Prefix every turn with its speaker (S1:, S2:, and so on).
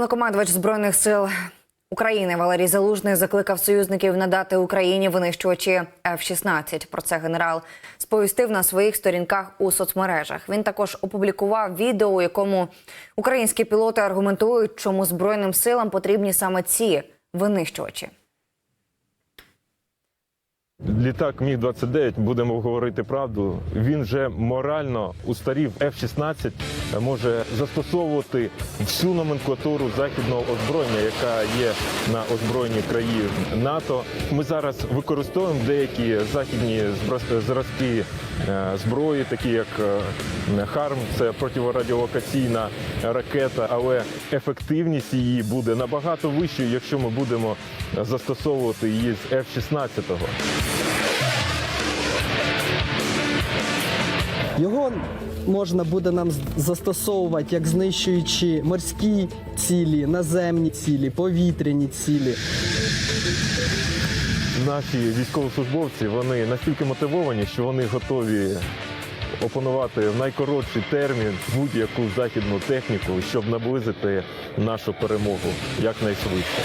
S1: Головнокомандувач збройних сил України Валерій Залужний закликав союзників надати Україні винищувачі F-16. Про це генерал сповістив на своїх сторінках у соцмережах. Він також опублікував відео, у якому українські пілоти аргументують, чому збройним силам потрібні саме ці винищувачі.
S2: Літак Міг 29 будемо говорити правду. Він вже морально устарів. F-16 може застосовувати всю номенклатуру західного озброєння, яка є на озброєнні країн НАТО. Ми зараз використовуємо деякі західні зразки е, зброї, такі як е, ХАРМ, це противорадіолокаційна ракета, але ефективність її буде набагато вищою, якщо ми будемо застосовувати її з F-16.
S3: Його можна буде нам застосовувати як знищуючи морські цілі, наземні цілі, повітряні цілі.
S2: Наші військовослужбовці вони настільки мотивовані, що вони готові опанувати в найкоротший термін будь-яку західну техніку, щоб наблизити нашу перемогу якнайшвидше.